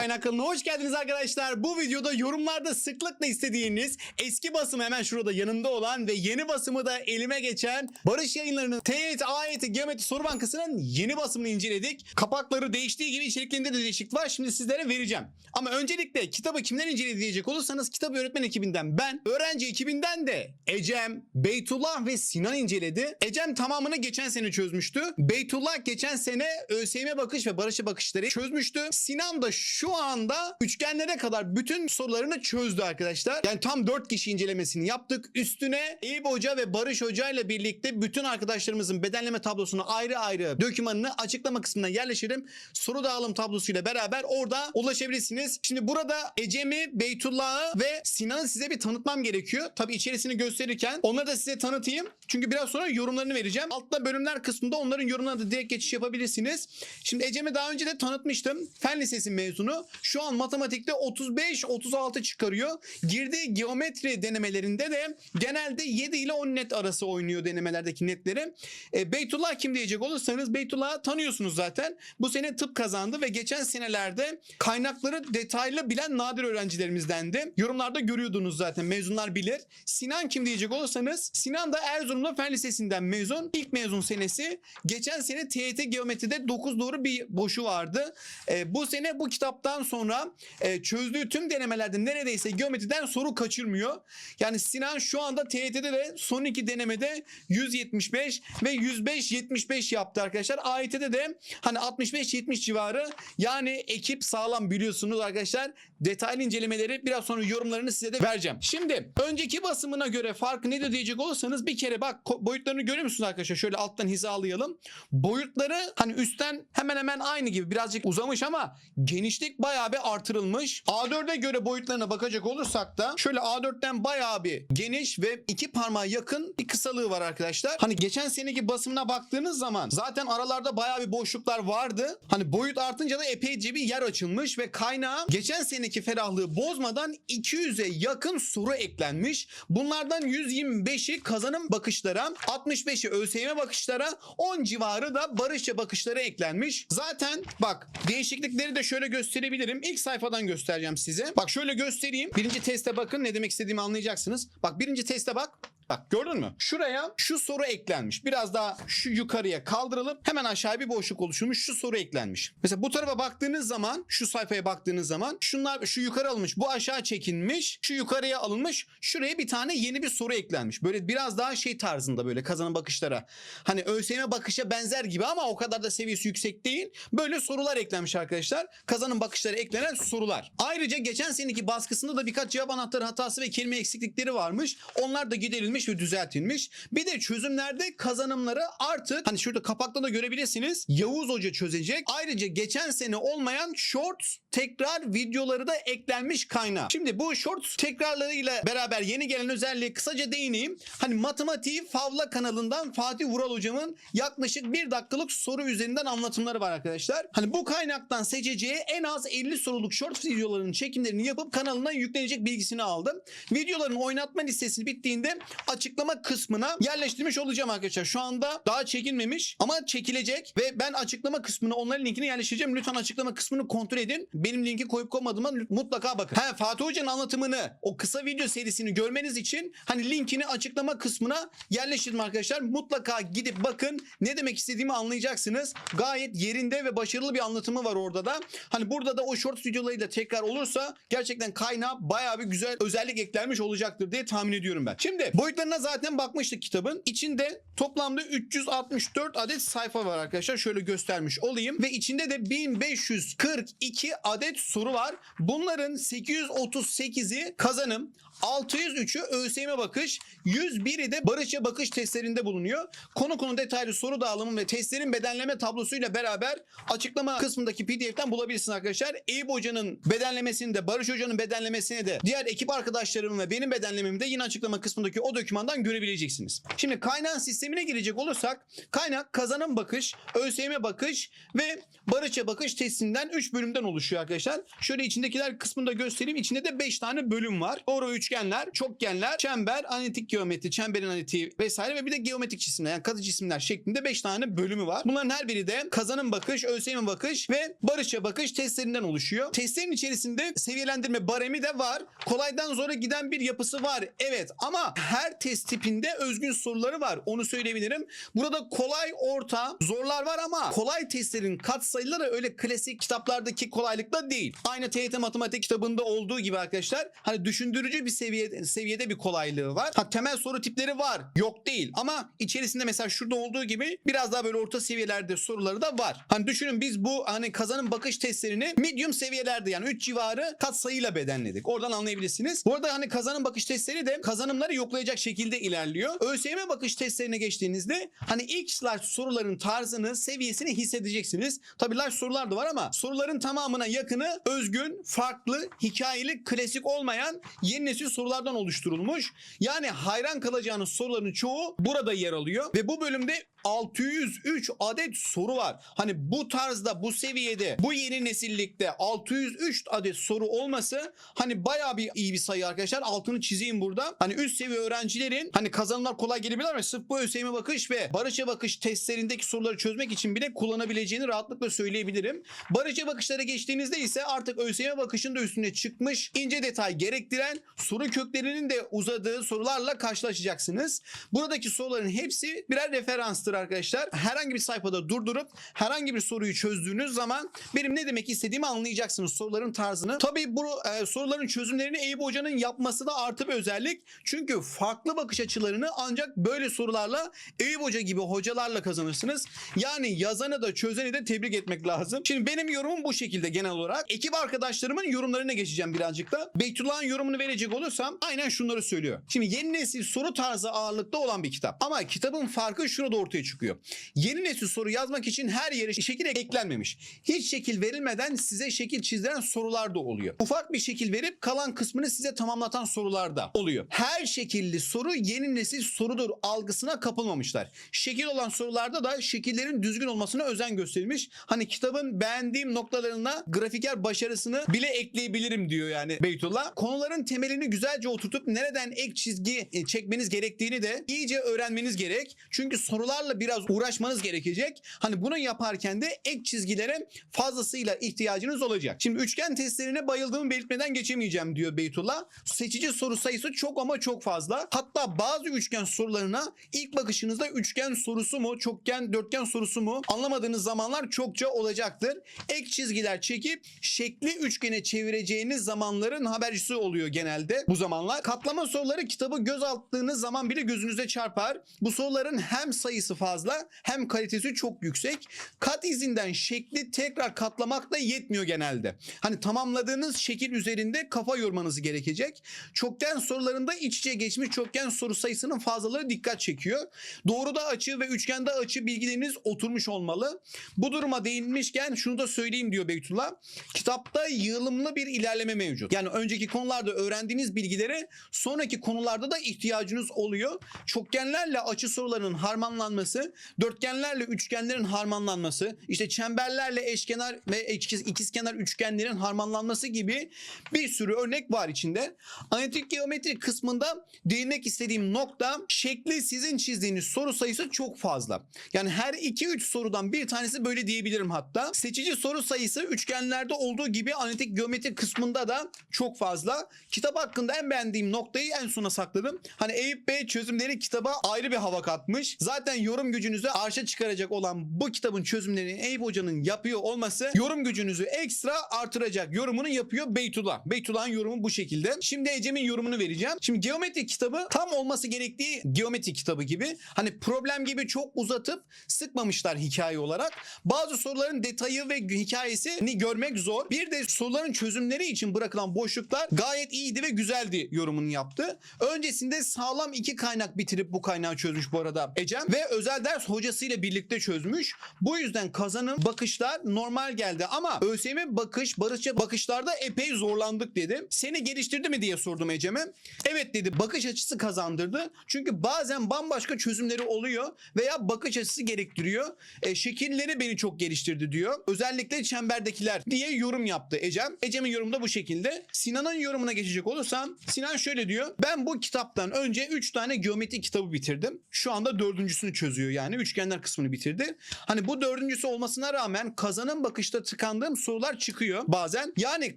Kaynak kanalına hoş geldiniz arkadaşlar. Bu videoda yorumlarda sıklıkla istediğiniz eski basımı hemen şurada yanımda olan ve yeni basımı da elime geçen Barış Yayınları'nın TYT AYT Geometri Soru Bankası'nın yeni basımını inceledik. Kapakları değiştiği gibi içeriklerinde de değişiklik var. Şimdi sizlere vereceğim. Ama öncelikle kitabı kimden inceledi diyecek olursanız kitabı öğretmen ekibinden ben, öğrenci ekibinden de Ecem, Beytullah ve Sinan inceledi. Ecem tamamını geçen sene çözmüştü. Beytullah geçen sene ÖSYM bakış ve Barış'a bakışları çözmüştü. Sinan da şu anda üçgenlere kadar bütün sorularını çözdü arkadaşlar. Yani tam 4 kişi incelemesini yaptık. Üstüne Eyüp Hoca ve Barış Hoca ile birlikte bütün arkadaşlarımızın bedenleme tablosunu ayrı ayrı dokümanını açıklama kısmına yerleştirim. Soru dağılım tablosuyla beraber orada ulaşabilirsiniz. Şimdi burada Ecem'i, Beytullah'ı ve Sinan'ı size bir tanıtmam gerekiyor. Tabii içerisini gösterirken onları da size tanıtayım. Çünkü biraz sonra yorumlarını vereceğim. Altta bölümler kısmında onların yorumlarına da direkt geçiş yapabilirsiniz. Şimdi Ecem'i daha önce de tanıtmıştım. Fen Lisesi mezunu. Şu an matematikte 35-36 çıkarıyor. Girdiği geometri denemelerinde de genelde 7 ile 10 net arası oynuyor denemelerdeki netleri. E, Beytullah kim diyecek olursanız Beytullah'ı tanıyorsunuz zaten. Bu sene tıp kazandı ve geçen senelerde kaynakları detaylı bilen nadir öğrencilerimizdendi. Yorumlarda görüyordunuz zaten mezunlar bilir. Sinan kim diyecek olursanız Sinan da Erzurum'da Fen Lisesi'nden mezun. İlk mezun senesi. Geçen sene TYT Geometri'de 9 doğru bir boşu vardı. E, bu sene bu kitaptan sonra e, çözdüğü tüm denemelerde neredeyse geometriden soru kaçırmıyor. Yani Sinan şu anda TYT'de de son iki denemede 175 ve 105-75 yaptı arkadaşlar. AYT'de de hani 65-70 civarı. Yani ekip sağlam biliyorsunuz arkadaşlar. Detaylı incelemeleri biraz sonra yorumlarını size de vereceğim. Şimdi önceki basımına göre farkı nedir diyecek olursanız bir kere bak boyutlarını görüyor musunuz arkadaşlar? Şöyle alttan hizalayalım. Boyutları hani üstten hemen hemen aynı gibi birazcık uzamış ama genişlik bayağı bir artırılmış. A4'e göre boyutlarına bakacak olursak da şöyle A4'ten bayağı bir geniş ve iki parmağa yakın bir kısalığı var arkadaşlar. Hani geçen seneki basımına baktığınız zaman zaten aralarda bayağı bir boşluklar vardı. Hani boyut artınca da epeyce bir yer açılmış ve kaynağa geçen seneki ferahlığı bozmadan 200'e yakın soru eklenmiş. Bunlardan 125'i kazanım bakışlara, 65'i ÖSYM bakışlara, 10 civarı da barışça bakışlara eklenmiş. Zaten bak değişiklikleri de şöyle gösterebilirim. İlk sayfadan göstereceğim size. Bak şöyle göstereyim. Birinci teste bakın ne demek istediğimi anlayacaksınız. Bak birinci teste bak. Bak gördün mü? Şuraya şu soru eklenmiş. Biraz daha şu yukarıya kaldırılıp hemen aşağıya bir boşluk oluşturmuş. Şu soru eklenmiş. Mesela bu tarafa baktığınız zaman şu sayfaya baktığınız zaman şunlar şu yukarı alınmış. Bu aşağı çekilmiş. Şu yukarıya alınmış. Şuraya bir tane yeni bir soru eklenmiş. Böyle biraz daha şey tarzında böyle kazanım bakışlara. Hani ÖSYM bakışa benzer gibi ama o kadar da seviyesi yüksek değil. Böyle sorular eklenmiş arkadaşlar. Kazanım bakışlara eklenen sorular. Ayrıca geçen seneki baskısında da birkaç cevap anahtarı hatası ve kelime eksiklikleri varmış. Onlar da giderilmiş ve düzeltilmiş. Bir de çözümlerde kazanımları artık hani şurada kapakta da görebilirsiniz. Yavuz Hoca çözecek. Ayrıca geçen sene olmayan short tekrar videoları da eklenmiş kaynağı. Şimdi bu short tekrarlarıyla beraber yeni gelen özelliği kısaca değineyim. Hani matematiği Favla kanalından Fatih Vural hocamın yaklaşık bir dakikalık soru üzerinden anlatımları var arkadaşlar. Hani bu kaynaktan seçeceği en az 50 soruluk short videolarının çekimlerini yapıp kanalına yüklenecek bilgisini aldım. Videoların oynatma listesi bittiğinde açıklama kısmına yerleştirmiş olacağım arkadaşlar. Şu anda daha çekilmemiş ama çekilecek ve ben açıklama kısmına onların linkini yerleştireceğim. Lütfen açıklama kısmını kontrol edin. Benim linki koyup koymadığıma mutlaka bakın. Ha Fatih Hoca'nın anlatımını o kısa video serisini görmeniz için hani linkini açıklama kısmına yerleştirdim arkadaşlar. Mutlaka gidip bakın. Ne demek istediğimi anlayacaksınız. Gayet yerinde ve başarılı bir anlatımı var orada da. Hani burada da o short videolarıyla tekrar olursa gerçekten kaynağı bayağı bir güzel özellik eklenmiş olacaktır diye tahmin ediyorum ben. Şimdi boyutlarına zaten bakmıştık kitabın. İçinde toplamda 364 adet sayfa var arkadaşlar. Şöyle göstermiş olayım. Ve içinde de 1542 adet soru var. Bunların 838'i kazanım, 603'ü ÖSYM bakış, 101'i de barışça bakış testlerinde bulunuyor. Konu konu detaylı soru dağılımı ve testlerin bedenleme tablosuyla beraber açıklama kısmındaki PDF'den bulabilirsiniz arkadaşlar. Eyüp Hoca'nın bedenlemesini de Barış Hoca'nın bedenlemesini de diğer ekip arkadaşlarımın ve benim bedenlememi de yine açıklama kısmındaki o dokümandan görebileceksiniz. Şimdi kaynağın sistemine girecek olursak kaynak kazanım bakış, ÖSYM bakış ve barışça bakış testinden 3 bölümden oluşuyor arkadaşlar. Şöyle içindekiler kısmını da göstereyim. İçinde de 5 tane bölüm var. Doğru üçgenler, çokgenler, çember, analitik geometri, çemberin analitiği vesaire ve bir de geometrik cisimler yani katı cisimler şeklinde 5 tane bölümü var. Bunların her biri de kazanım bakış, ÖSYM bakış ve barışça bakış testlerinden oluşuyor. Testlerin içerisinde seviyelendirme baremi de var. Kolaydan zora giden bir yapısı var. Evet ama her test tipinde özgün soruları var. Onu söyleyebilirim. Burada kolay, orta, zorlar var ama kolay testlerin katsayıları öyle klasik kitaplardaki kolaylıkla değil. Aynı TYT matematik kitabında olduğu gibi arkadaşlar hani düşündürücü bir seviye, seviyede bir kolaylığı var. Ha, temel soru tipleri var. Yok değil. Ama içerisinde mesela şurada olduğu gibi biraz daha böyle orta seviyelerde soruları da var. Hani düşünün biz bu hani kazanım bakış testlerini medium seviyelerde yani 3 civarı katsayıyla bedenledik. Oradan anlayabilirsiniz. Bu arada hani kazanım bakış testleri de kazanımları yoklayacak şekilde ilerliyor. ÖSYM bakış testlerine geçtiğinizde hani ilk large soruların tarzını, seviyesini hissedeceksiniz. Tabii large sorular da var ama soruların tamamına yakını özgün, farklı, hikayeli, klasik olmayan yeni nesil sorulardan oluşturulmuş. Yani hayran kalacağınız soruların çoğu burada yer alıyor ve bu bölümde 603 adet soru var. Hani bu tarzda, bu seviyede, bu yeni nesillikte 603 adet soru olması hani bayağı bir iyi bir sayı arkadaşlar. Altını çizeyim burada. Hani üst seviye öğrencilerin hani kazanımlar kolay gelebilir ama sırf bu ÖSYM bakış ve barışça bakış testlerindeki soruları çözmek için bile kullanabileceğini rahatlıkla söyleyebilirim. Barışça bakışlara geçtiğinizde ise artık ÖSYM bakışın da üstüne çıkmış ince detay gerektiren soru köklerinin de uzadığı sorularla karşılaşacaksınız. Buradaki soruların hepsi birer referanstır arkadaşlar. Herhangi bir sayfada durdurup herhangi bir soruyu çözdüğünüz zaman benim ne demek istediğimi anlayacaksınız soruların tarzını. Tabii bu e, soruların çözümlerini Eyüp Hoca'nın yapması da artı bir özellik. Çünkü farklı bakış açılarını ancak böyle sorularla Eyüp Hoca gibi hocalarla kazanırsınız. Yani yazanı da çözeni de tebrik etmek lazım. Şimdi benim yorumum bu şekilde genel olarak. Ekip arkadaşlarımın yorumlarına geçeceğim birazcık da. Beytullah'ın yorumunu verecek olursam aynen şunları söylüyor. Şimdi yeni nesil soru tarzı ağırlıkta olan bir kitap. Ama kitabın farkı şurada ortaya çıkıyor. Yeni nesil soru yazmak için her yere şekil eklenmemiş. Hiç şekil verilmeden size şekil çizdiren sorular da oluyor. Ufak bir şekil verip kalan kısmını size tamamlatan sorular da oluyor. Her şekilli soru yeni nesil sorudur algısına kapılmamışlar. Şekil olan sorularda da şekillerin düzgün olmasına özen gösterilmiş. Hani kitabın beğendiğim noktalarına grafiker başarısını bile ekleyebilirim diyor yani Beytullah. Konuların temelini güzelce oturtup nereden ek çizgi e, çekmeniz gerektiğini de iyice öğrenmeniz gerek. Çünkü sorularla biraz uğraşmanız gerekecek. Hani bunu yaparken de ek çizgilere fazlasıyla ihtiyacınız olacak. Şimdi üçgen testlerine bayıldığımı belirtmeden geçemeyeceğim diyor Beytullah. Seçici soru sayısı çok ama çok fazla. Hatta bazı üçgen sorularına ilk bakışınızda üçgen sorusu mu, çokgen, dörtgen sorusu mu anlamadığınız zamanlar çokça olacaktır. Ek çizgiler çekip şekli üçgene çevireceğiniz zamanların habercisi oluyor genelde bu zamanlar. Katlama soruları kitabı göz attığınız zaman bile gözünüze çarpar. Bu soruların hem sayısı fazla hem kalitesi çok yüksek. Kat izinden şekli tekrar katlamak da yetmiyor genelde. Hani tamamladığınız şekil üzerinde kafa yormanız gerekecek. Çokgen sorularında iç içe geçmiş çokgen soru sayısının fazlalığı dikkat çekiyor. Doğruda açı ve üçgende açı bilgileriniz oturmuş olmalı. Bu duruma değinmişken şunu da söyleyeyim diyor Beytullah. Kitapta yığılımlı bir ilerleme mevcut. Yani önceki konularda öğrendiğiniz bilgilere sonraki konularda da ihtiyacınız oluyor. Çokgenlerle açı sorularının harmanlanması, dörtgenlerle üçgenlerin harmanlanması, işte çemberlerle eşkenar ve ikiz- ikizkenar üçgenlerin harmanlanması gibi bir sürü örnek var içinde. Analitik geometri kısmında değinmek istediğim nokta şekli sizin çizdiğiniz soru sayısı çok fazla. Yani her 2-3 sorudan bir tanesi böyle diyebilirim hatta. Seçici soru sayısı üçgenlerde olduğu gibi analitik geometri kısmında da çok fazla. Kitap hakkında en beğendiğim noktayı en sona sakladım. Hani Eyüp Bey çözümleri kitaba ayrı bir hava katmış. Zaten yorum gücünüzü arşa çıkaracak olan bu kitabın çözümlerini Eyüp Hoca'nın yapıyor olması yorum gücünüzü ekstra artıracak yorumunu yapıyor Beytullah. Beytullah'ın yorumu bu şekilde. Şimdi Ecem'in yorumunu vereceğim. Şimdi geometri kitabı tam olması gerektiği geometri kitabı gibi. Hani problem gibi çok uzatıp sıkmamışlar hikaye olarak. Bazı soruların detayı ve hikayesini görmek zor. Bir de soruların çözümleri için bırakılan boşluklar gayet iyiydi ve güzeldi yorumunu yaptı. Öncesinde sağlam iki kaynak bitirip bu kaynağı çözmüş bu arada Ecem ve özel ders hocasıyla birlikte çözmüş. Bu yüzden kazanım bakışlar normal geldi ama ÖSYM bakış, barışça bakışlarda epey zorlandık dedi. Seni geliştirdi mi diye sordum Ecem'e. Evet dedi bakış açısı kazandırdı. Çünkü bazen bambaşka çözümleri oluyor veya bakış açısı gerektiriyor. E, şekilleri beni çok geliştirdi diyor. Özellikle çemberdekiler diye yorum yaptı Ecem. Ecem'in yorumu da bu şekilde. Sinan'ın yorumuna geçecek olursam Sinan şöyle diyor. Ben bu kitaptan önce 3 tane geometri kitabı bitirdim. Şu anda dördüncüsünü çözüyor yani. Üçgenler kısmını bitirdi. Hani bu dördüncüsü olmasına rağmen kazanım bakışta tıkandığım sorular çıkıyor bazen. Yani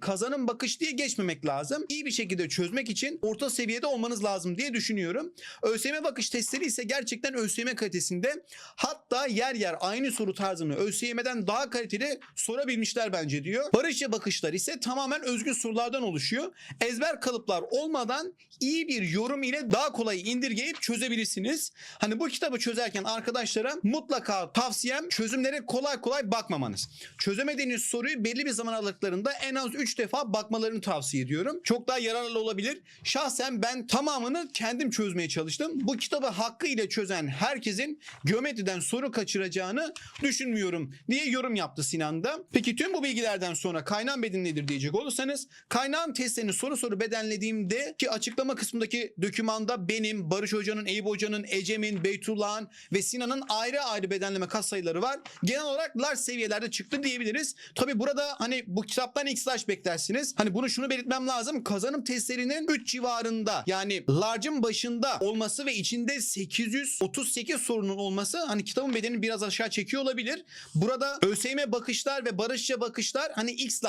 kazanım bakış diye geçmemek lazım. İyi bir şekilde çözmek için orta seviyede olmanız lazım diye düşünüyorum. ÖSYM bakış testleri ise gerçekten ÖSYM kalitesinde. Hatta yer yer aynı soru tarzını ÖSYM'den daha kaliteli sorabilmişler bence diyor. Barışça bakışlar ise tamamen özgün sorulardan oluşuyor. Ezber kalıplar olmadan iyi bir yorum ile daha kolay indirgeyip çözebilirsiniz. Hani bu kitabı çözerken arkadaşlara mutlaka tavsiyem çözümlere kolay kolay bakmamanız. Çözemediğiniz soruyu belli bir zaman aralıklarında en az 3 defa bakmalarını tavsiye ediyorum. Çok daha yararlı olabilir. Şahsen ben tamamını kendim çözmeye çalıştım. Bu kitabı hakkıyla çözen herkesin geometriden soru kaçıracağını düşünmüyorum diye yorum yaptı Sinan da. Peki tüm bu bilgilerden sonra kaynağın bedeni nedir diyecek olursanız kaynağın testlerini soru soru bedenlediğimde ki açıklama kısmındaki dokümanda benim, Barış Hoca'nın, Eyüp Hoca'nın, Ecem'in, Beytullah'ın ve Sinan'ın ayrı ayrı bedenleme katsayıları var. Genel olarak large seviyelerde çıktı diyebiliriz. Tabi burada hani bu kitaptan x beklersiniz. Hani bunu şunu belirtmem lazım. Kazanım testlerinin 3 civarında yani large'ın başında olması ve içinde 838 sorunun olması hani kitabın bedenini biraz aşağı çekiyor olabilir. Burada ÖSYM bakışlar ve barışça bakışlar hani x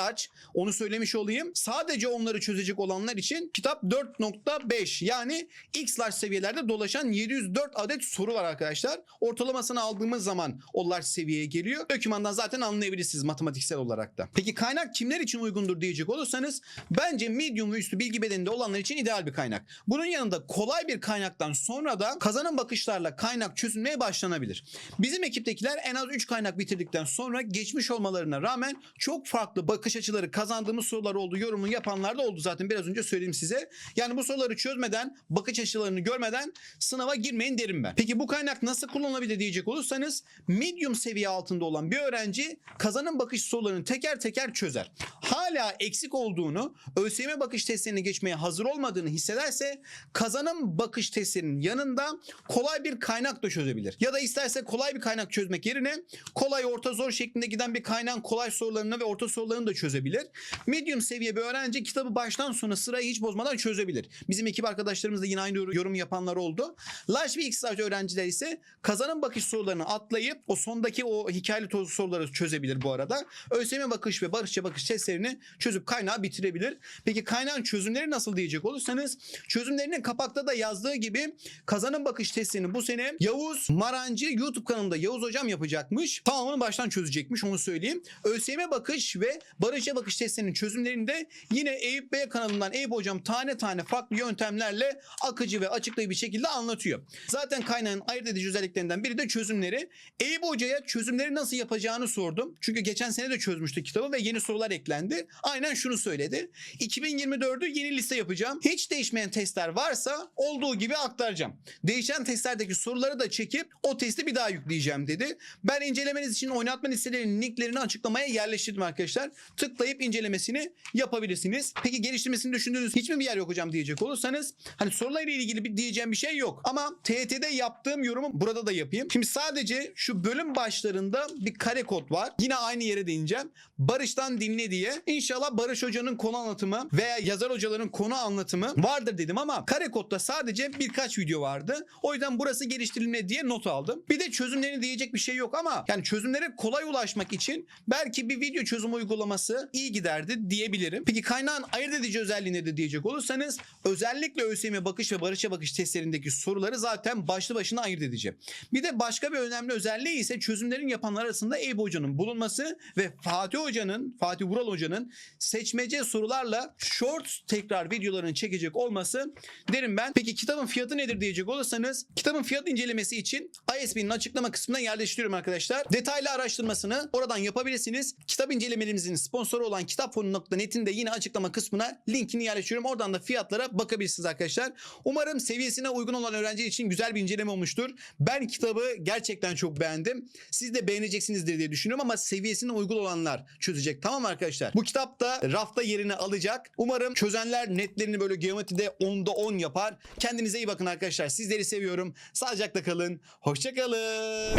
onu söylemiş olayım. Sadece onları çözecek olanlar için kitap 4.5 yani x large seviyelerde dolaşan 704 adet soru var arkadaşlar. Ortalamasını aldığımız zaman o seviyeye geliyor. Dokümandan zaten anlayabilirsiniz matematiksel olarak da. Peki kaynak kimler için uygundur diyecek olursanız bence medium ve üstü bilgi bedeninde olanlar için ideal bir kaynak. Bunun yanında kolay bir kaynaktan sonra da kazanım bakışlarla kaynak çözülmeye başlanabilir. Bizim ekiptekiler en az 3 kaynak bitirdikten sonra geçmiş olmalarına rağmen çok farklı bakış açıları kazandığımız sorular oldu. Yorumunu yapanlar da oldu zaten biraz önce söyledim size. Yani bu soruları çözmeden, bakış açılarını görmeden sınava girmeyin derim ben. Peki bu kaynak nasıl kullanılabilir diyecek olursanız medium seviye altında olan bir öğrenci kazanım bakış sorularını teker teker çözer. Hala eksik olduğunu, ÖSYM bakış testlerini geçmeye hazır olmadığını hissederse kazanım bakış testlerinin yanında kolay bir kaynak da çözebilir. Ya da isterse kolay bir kaynak çözmek yerine kolay orta zor şeklinde giden bir kaynağın kolay sorularını ve orta sorularını da çözebilir. Medium seviye bir öğrenci kitabı baştan sona sırayı hiç bozmadan çözebilir. Bizim ekip arkadaşlarımız da yine aynı yorum yapanlar oldu. Large ve X large öğrenciler ise kazanım bakış sorularını atlayıp o sondaki o hikayeli toz soruları çözebilir bu arada. ÖSYM bakış ve barışça bakış testlerini çözüp kaynağı bitirebilir. Peki kaynağın çözümleri nasıl diyecek olursanız çözümlerinin kapakta da yazdığı gibi kazanım bakış testini bu sene Yavuz Marancı YouTube kanalında Yavuz hocam yapacakmış. Tamamını baştan çözecekmiş onu söyleyeyim. ÖSYM bakış ve barışça bakış testlerinin çözümlerini de yine Eyüp Bey kanalından Eyüp hocam tane tane farklı yöntemlerle akıcı ve açıklayıcı bir şekilde anlatıyor. Zaten kaynağın ayırt edici özelliklerinden biri de çözümleri. Eyüp hocaya çözümleri nasıl yapacağını sordum. Çünkü geçen sene de çözmüştü kitabı ve yeni sorular eklendi. Aynen şunu söyledi. 2024'ü yeni liste yapacağım. Hiç değişmeyen testler varsa olduğu gibi aktaracağım. Değişen testlerdeki soruları da çekip o testi bir daha yükleyeceğim dedi. Ben incelemeniz için oynatma listelerinin linklerini açıklamaya yerleştirdim arkadaşlar. Tıklayıp incelemesini yapabilirsiniz. Peki geliştirmesini düşündüğünüz hiç mi bir yer yok hocam diyecek olursanız hani sorularla ilgili bir diyeceğim bir şey yok. Ama TYT'de yaptığım yorumu burada da yapayım. Şimdi sadece şu bölüm başlarında bir kare kod var. Yine aynı yere değineceğim. Barış'tan dinle diye. İnşallah Barış Hoca'nın konu anlatımı veya yazar hocaların konu anlatımı vardır dedim ama kare kodda sadece birkaç video vardı. O yüzden burası geliştirilme diye not aldım. Bir de çözümlerini diyecek bir şey yok ama yani çözümlere kolay ulaşmak için belki bir video çözüm uygulaması iyi giderdi diyebilirim. Peki kaynağın ayırt edici özelliği nedir diyecek olursanız özellikle ÖSYM bakış ve barışa bakış testlerindeki soruları zaten başlı başına ayırt edici. Bir de başka bir önemli özelliği ise çözümlerin yapanlar arasında Eyüp Hoca'nın bulunması ve Fatih Hoca'nın, Fatih Vural Hoca'nın seçmece sorularla short tekrar videolarını çekecek olması derim ben. Peki kitabın fiyatı nedir diyecek olursanız kitabın fiyat incelemesi için ISB'nin açıklama kısmına yerleştiriyorum arkadaşlar. Detaylı araştırmasını oradan yapabilirsiniz. Kitap incelemelerinizin sponsoru olan kitapfonu.net'in de yine açıklama kısmına linkini yerleştiriyorum. Oradan da fiyatlara bakabilirsiniz arkadaşlar. Umarım seviyesine uygun olan öğrenci için güzel bir inceleme olmuştur. Ben kitabı gerçekten çok beğendim. Siz de beğeneceksinizdir diye düşünüyorum ama seviyesine uygun olanlar çözecek. Tamam arkadaşlar? Bu kitap da rafta yerini alacak. Umarım çözenler netlerini böyle geometride 10'da 10 yapar. Kendinize iyi bakın arkadaşlar. Sizleri seviyorum. Sağlıcakla kalın. Hoşça kalın.